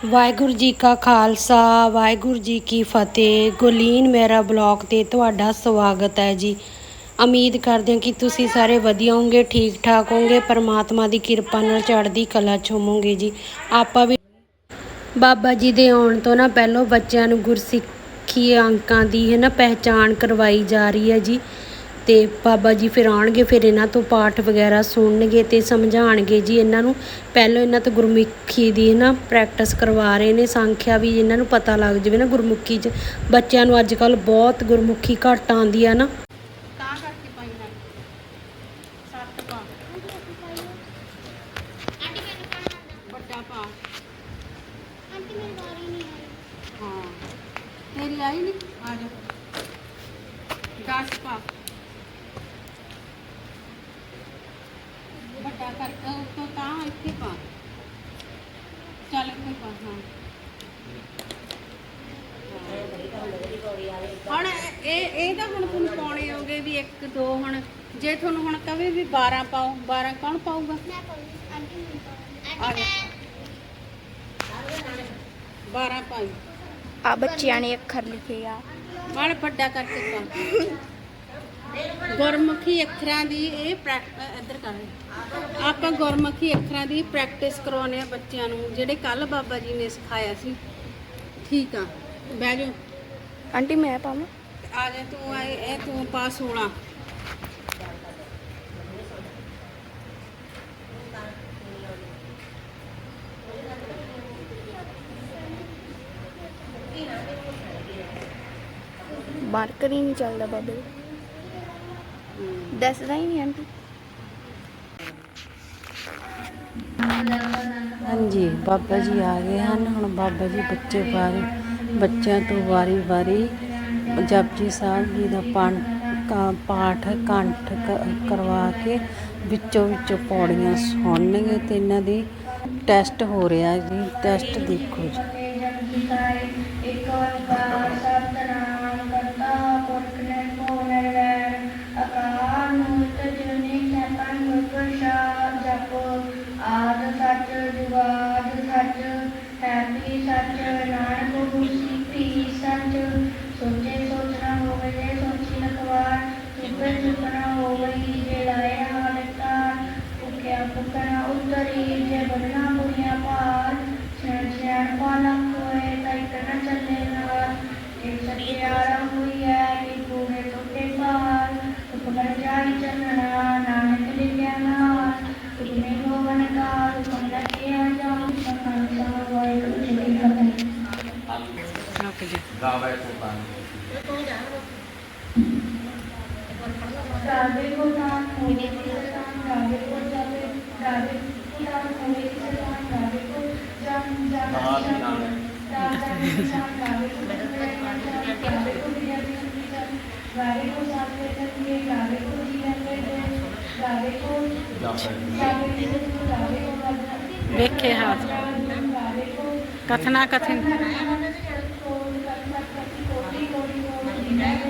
ਵਾਹਿਗੁਰੂ ਜੀ ਕਾ ਖਾਲਸਾ, ਵਾਹਿਗੁਰੂ ਜੀ ਕੀ ਫਤਿਹ। ਗੁਲੀਨ ਮੇਰਾ ਬਲੌਗ ਤੇ ਤੁਹਾਡਾ ਸਵਾਗਤ ਹੈ ਜੀ। ਉਮੀਦ ਕਰਦੇ ਹਾਂ ਕਿ ਤੁਸੀਂ ਸਾਰੇ ਵਧੀਆ ਹੋਵੋਗੇ ਠੀਕ ਠਾਕ ਹੋਵੋਗੇ, ਪਰਮਾਤਮਾ ਦੀ ਕਿਰਪਾ ਨਾਲ ਚੜ੍ਹਦੀ ਕਲਾ ਚ ਹੋਵੋਗੇ ਜੀ। ਆਪਾਂ ਵੀ ਬਾਬਾ ਜੀ ਦੇ ਆਉਣ ਤੋਂ ਨਾ ਪਹਿਲਾਂ ਬੱਚਿਆਂ ਨੂੰ ਗੁਰਸਿੱਖੀ ਅੰਕਾਂ ਦੀ ਹੈ ਨਾ ਪਹਿਚਾਣ ਕਰਵਾਈ ਜਾ ਰਹੀ ਹੈ ਜੀ। ਤੇ ਬਾਬਾ ਜੀ ਫਿਰ ਆਉਣਗੇ ਫਿਰ ਇਹਨਾਂ ਤੋਂ ਪਾਠ ਵਗੈਰਾ ਸੁਣਨਗੇ ਤੇ ਸਮਝਾਣਗੇ ਜੀ। ਇਹਨਾਂ ਨੂੰ ਪਹਿਲਾਂ ਇਹਨਾਂ ਤੋਂ ਗੁਰਮੁਖੀ ਦੀ ਨਾ ਪ੍ਰੈਕਟਿਸ ਕਰਵਾ ਰਹੇ ਨੇ ਸੰਖਿਆ ਵੀ ਇਹਨਾਂ ਨੂੰ ਪਤਾ ਲੱਗ ਜਾਵੇ ਨਾ ਗੁਰਮੁਖੀ 'ਚ। ਬੱਚਿਆਂ ਨੂੰ ਅੱਜ ਕੱਲ ਬਹੁਤ ਗੁਰਮੁਖੀ ਘੱਟ ਆਉਂਦੀ ਆ ਨਾ। ਤਾਂ ਕਰਕੇ ਪਾਈਆਂ ਸੱਤ ਪਾ। ਵੱਡਾ ਪਾ। ਹਾਂ। ਤੇਰੀ ਆਈ ਨਹੀਂ ਆ ਜਾ। ਦਸ ਪਾ। ਵੱਡਾ ਕਰਕੇ ਉੱਤੋਂ ਤਾਂ ਇੱਥੇ ਪਾ। ਚੱਲ ਇੱਥੇ ਪਾ ਹਾਂ। ਹੁਣ ਇਹ ਇਹ ਤਾਂ ਹੁਣ ਤੁਹਾਨੂੰ ਪਾਉਣੇ ਹੋਗੇ ਵੀ 1 2 ਹੁਣ। ਜੇ ਤੁਹਾਨੂੰ ਹੁਣ ਕਵੇ ਵੀ 12 ਪਾਓ 12 ਕੌਣ ਪਾਊਗਾ? ਆ ਜਾ 12 ਪਾਈ। ਆ ਬੱਚਿਆਂ ਨੇ ਅੱਖਰ ਲਿਖੇ ਆ। ਵਾਲ ਵੱਡਾ ਕਰਕੇ ਪਾ। ਗੁਰਮੁਖੀ ਅੱਖਰਾਂ ਦੀ ਇਹ ਇੱਧਰ ਕਰ। ਆਪਾਂ ਗੁਰਮੁਖੀ ਅੱਖਰਾਂ ਦੀ ਪ੍ਰੈਕਟਿਸ ਕਰਾਉਣੇ ਆ ਬੱਚਿਆਂ ਨੂੰ ਜਿਹੜੇ ਕੱਲ ਬਾਬਾ ਜੀ ਨੇ ਸਿਖਾਇਆ ਸੀ। ਠੀਕ ਆ ਬਹਿ ਜਾ ਆਂਟੀ ਮੈਂ ਪਾਵਾਂ? ਆ ਜਾ ਤੂੰ ਆ ਇਹ ਤੂੰ ਪਾ 16 ਮਾਰਕਰ ਹੀ ਨਹੀਂ ਚੱਲਦਾ ਬਾਬੇ। ਦੱਸਦਾ ਹੀ ਨਹੀਂ ਆਂਟੀ। ਹਾਂਜੀ, ਬਾਬਾ ਜੀ ਆ ਗਏ ਹਨ। ਹੁਣ ਬਾਬਾ ਜੀ ਬੱਚੇ ਬਾਰੇ ਬੱਚਿਆਂ ਤੋਂ ਵਾਰੀ-ਵਾਰੀ ਜਪਜੀ ਸਾਹਿਬ ਜੀ ਦਾ ਪਾਠ ਕੰਠ ਕਰਵਾ ਕੇ ਵਿੱਚੋਂ ਵਿੱਚੋਂ ਪੌੜੀਆਂ ਸੁਣਨਗੇ ਤੇ ਇਹਨਾਂ ਦੀ ਟੈਸਟ ਹੋ ਰਿਹਾ ਜੀ। ਟੈਸਟ ਦੇਖੋ ਜੀ। ਸੱਚ ਨਾਨਕ ਹੋਸੀ ਪੀ ਸੱਚ ਸੋਚੇ ਸੋਚਣਾ ਹੋਵੇ, ਜੇ ਸੋਚੀ ਲਖਵਾਰ ਸੁਪੇ ਸੁਪਨਾ ਹੋਵੇ, ਜੇ ਲਾਏ ਹਾਲਤਾ ਭੁਖਿਆ ਭੁਖਣਾ ਉਤਰੀ, ਜੇ ਬਦਨਾ ਵੇਖੇ ਹਾਥ ਕਥਨਾ ਕਥਨ। ਕੱਲ ਨੂੰ ਇੱਥੇ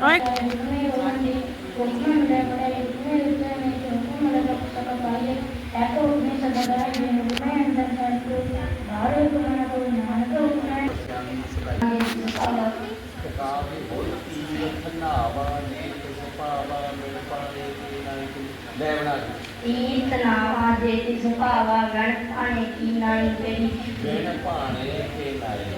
ਓਏ ਤੀਰਥ ਨਾਵਾ ਜੇ ਤਿਸ ਭਾਵਾ ਗਣ ਭਾਣੇ ਕੀ ਨਾਈ ਕਰੀ ਗਣ ਭਾਣੇ ਕੇ ਨਾਈ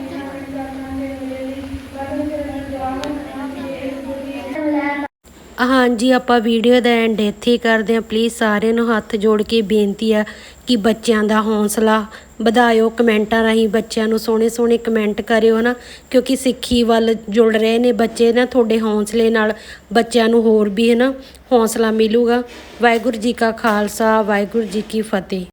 ਹਾਂਜੀ, ਆਪਾਂ ਵੀਡੀਓ ਦਾ ਐਂਡ ਇੱਥੇ ਕਰਦੇ ਹਾਂ। ਪਲੀਜ਼ ਸਾਰਿਆਂ ਨੂੰ ਹੱਥ ਜੋੜ ਕੇ ਬੇਨਤੀ ਆ ਕਿ ਬੱਚਿਆਂ ਦਾ ਹੌਸਲਾ ਵਧਾਇਓ, ਕਮੈਂਟਾਂ ਰਾਹੀਂ ਬੱਚਿਆਂ ਨੂੰ ਸੋਹਣੇ ਸੋਹਣੇ ਕਮੈਂਟ ਕਰਿਓ ਨਾ ਕਿਉਂਕਿ ਸਿੱਖੀ ਵੱਲ ਜੁੜ ਰਹੇ ਨੇ ਬੱਚੇ ਨਾ, ਤੁਹਾਡੇ ਹੌਸਲੇ ਨਾਲ ਬੱਚਿਆਂ ਨੂੰ ਹੋਰ ਵੀ ਹੈ ਨਾ ਹੌਸਲਾ ਮਿਲੂਗਾ। ਵਾਹਿਗੁਰੂ ਜੀ ਕਾ ਖਾਲਸਾ, ਵਾਹਿਗੁਰੂ ਜੀ ਕੀ ਫਤਿਹ।